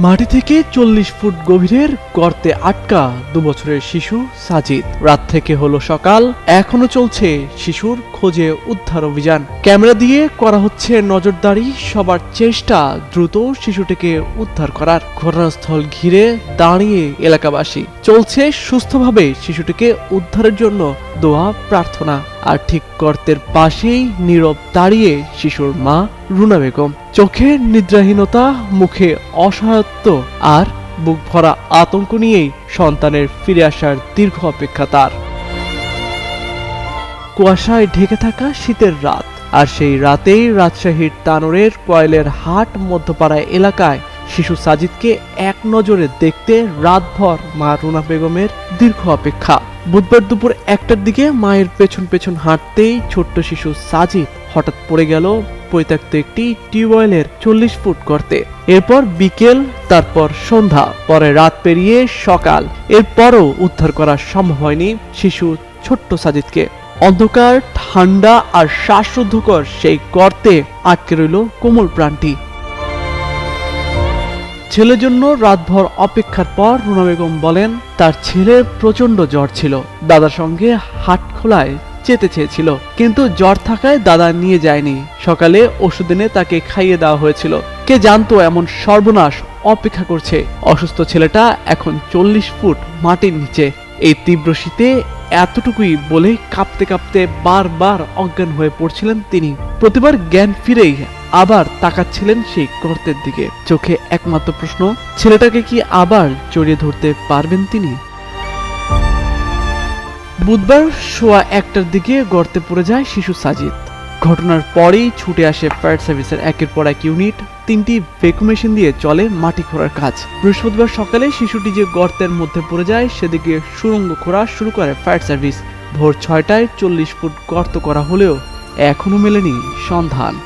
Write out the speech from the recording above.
মাটি থেকে চল্লিশ ফুট গভীরের গর্তে আটকা দু বছরের শিশু সাজিদ। রাত থেকে হলো সকাল, এখনও চলছে শিশুর খোঁজে উদ্ধার অভিযান। ক্যামেরা দিয়ে করা হচ্ছে নজরদারি, সবার চেষ্টা দ্রুত শিশুটিকে উদ্ধার করার। ঘটনাস্থল ঘিরে দাঁড়িয়ে এলাকাবাসী, চলছে সুস্থভাবে শিশুটিকে উদ্ধারের জন্য দোয়া প্রার্থনা। আর ঠিক গর্তের পাশেই নীরব দাঁড়িয়ে শিশুর মা রুনা বেগম। চোখে নিদ্রাহীনতা, মুখে অসহায়ত্ব আর বুক ভরা আতঙ্ক নিয়েই সন্তানের ফিরে আসার দীর্ঘ অপেক্ষা তার। কুয়াশায় ঢেকে থাকা শীতের রাত আর সেই রাতেই রাজশাহীর তানোরের কয়েলের হাট মধ্যপাড়া এলাকায় শিশু সাজিদকে এক নজরে দেখতে রাতভর মা রুনা বেগমের দীর্ঘ অপেক্ষা। বুধবার দুপুর একটার দিকে মায়ের পেছন পেছন হাঁটতেই ছোট্ট শিশু সাজিদ হঠাৎ পড়ে গেল পরিত্যক্ত একটি টিউবওয়েলের চল্লিশ ফুট গর্তে। এরপর বিকেল, তারপর সন্ধ্যা, পরে রাত পেরিয়ে সকাল। এরপরও উদ্ধার করা সম্ভব হয়নি শিশু ছোট্ট সাজিদকে। অন্ধকার, ঠান্ডা আর শ্বাসরুদ্ধকর সেই গর্তে আটকে রইল কোমল প্রাণটি। ছেলের জন্য রাতভর অপেক্ষার পর রুনা বেগম বলেন, তার ছেলের প্রচণ্ড জ্বর ছিল। দাদার সঙ্গে হাট খোলায় যেতে চেয়েছিল, কিন্তু জ্বর থাকায় দাদা নিয়ে যায়নি। সকালে ওষুধ এনে তাকে খাইয়ে দেওয়া হয়েছিল। কে জানতো এমন সর্বনাশ অপেক্ষা করছে। অসুস্থ ছেলেটা এখন চল্লিশ ফুট মাটির নিচে। এই তীব্র শীতে এতটুকুই বলে কাঁপতে কাঁপতে বারবার অজ্ঞান হয়ে পড়ছিলেন তিনি। প্রতিবার জ্ঞান ফিরেই আবার তাকাচ্ছিলেন সেই গর্তের দিকে। চোখে একমাত্র প্রশ্ন, ছেলেটাকে কি আবার জড়িয়ে ধরতে পারবেন তিনি? বুধবার সোয়া একটার দিকে গর্তে পড়ে যায় শিশু সাজিদ। ঘটনার পরেই ছুটে আসে ফায়ার সার্ভিসের একের পর এক ইউনিট। তিনটি ভেকু মেশিন দিয়ে চলে মাটি খোঁড়ার কাজ। বৃহস্পতিবার সকালে শিশুটি যে গর্তের মধ্যে পড়ে যায়, সেদিকে সুড়ঙ্গ খোঁড়া শুরু করে ফায়ার সার্ভিস। ভোর ছয়টায় চল্লিশ ফুট গর্ত করা হলেও এখনও মেলেনি সন্ধান।